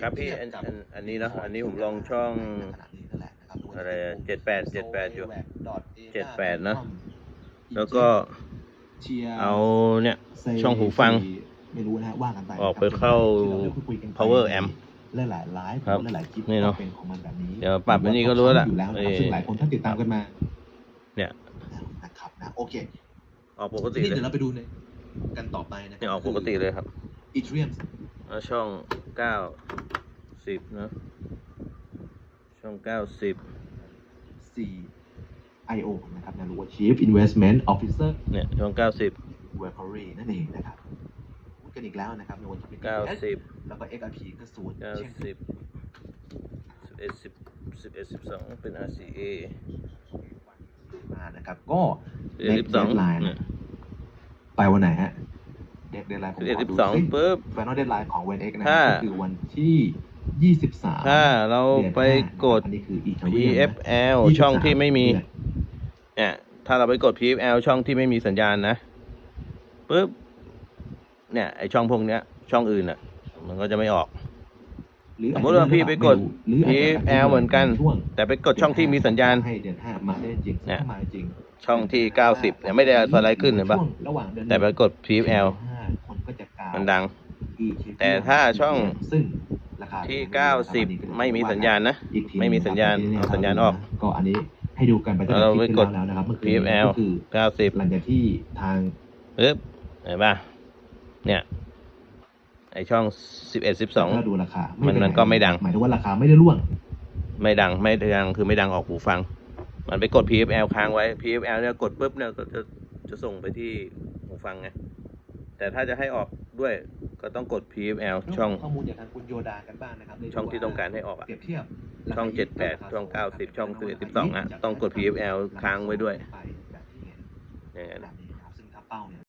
ครับพี่อันอันอันนี้เนาะอันนี้ผมลองช่องขนาดนี้นั่นแหละนะครับอะไรเจ็ดแปดเจ็ดแปดอยู่เจ็ด78เนอะแล้วก็เชียร์เอาเนี่ยช่องหูฟังไม่รู้นะฮะว่ากันไปออกไปเข้าที่รได้คุยกันไป power amp หลายหลายๆไลฟ์ครับหลายๆคลิปนี่เนอะก็เป็นของมันแบบนี้เดี๋ยวปรับอันนี้ก็รู้แล้วล่ะอยู่แล้วนะครับเอ่อซึ่งหลายคนท่านติดตามกันมา เนี่ยนะครับนะโอเคออกปกตินี่เลยเดี๋ยวเราไปดูในกันต่อไปนะครัเนี่ยออกปกติเลยครับอีเทรียมแล้วช่องเก้า สิบเนอะช่องเก้าสิบ CIO นะครับนะหรือว่า Chief Investment Officer เนี่ยช่องเก้าสิบ w e p a r y นั่นเองนะครับพูดกันอีกแล้วนะครับในวันที่เป็นเก้าสิบแล้วก็ XRP ก็ศูนย์เก้าเช่นสิบสิบเอ็ดสิบสิบเอ็ดสิบสองเป็น RCA มานะครับ ก็สิบเอ็ดสิบสองไลน์เนี่ยไปวันไหนฮะเด็กเดทไลน์ผมสิบเอ็ดขสิบดูสองซิปุ๊บ Final Deadline ของ w e n X นะถ้าก็คือวันที่ 23ถ้าเราดือนไปห้านะครับกดอันนี้คือ Ethereum นะ PFL 23ช่องที่ไม่มีเดือนเนี่ยถ้าเราไปกด PFL ช่องที่ไม่มีสัญญาณนะปุ๊บเนี่ยไอช่องพวกเนี้ย ช่องอื่นอะ มันก็จะไม่ออกหรือสมมุติว่าพี่ไปกดหรืออาจจะ PFL เหมือนกันช่วงแต่ไปกดช่องที่มีสัญญาณให้เดือนห้ามาได้จริงเนี่ยถ้ามาจริงช่องที่90เนี่ยไม่ได้สไลด์ขึ้นเห็นปะช่วงระหว่างเดือนแต่ไปกด PFL ห้าคนก็จะกาวมันดัง Ethereum แต่ถ้าช่องซึ่งราคา ที่90 90 ไม่มีสัญญาณนะอีกทีไม่มีสัญญาณนะครับเอาสัญญาณออก ก็อันนี้ให้ดูกันไปตั้งแล้วแต่เราคไปลิปกที่ดแล้วแล้วนะครับเมื่อคืน PFL ก็คือ90 หลังจากที่ทางปึ๊บเห็นปะเนี่ยไอช่อง 11 12ถ้าดูราคามันเป็มันก็ไม่ดัง หมายถึงว่าราคาไม่ได้ร่วง ไม่ดังไม่ดังคือไม่ดังออกหูฟัง มันไปกด PFL ค้างไว้ PFL เนี่ยกดปุ๊บเนี่ยก็จะจะส่งไปที่หูฟังไงแต่ถ้าจะให้ออกด้วย ก็ต้องกด PFL ช่องข้อมูลจากทางคุณโยดากันบ้างนะครับช่องที่ต้องการให้ออกอะเปรียบเทียบช่อง 78 ช่อง 90 ช่อง 11 12 อะ ต้องกด PFL ค้างไว้ด้วยไปแบบที่เห็นอย่างนั้นแบบนี้นะครับซึ่งถ้าเป้าเนี่ย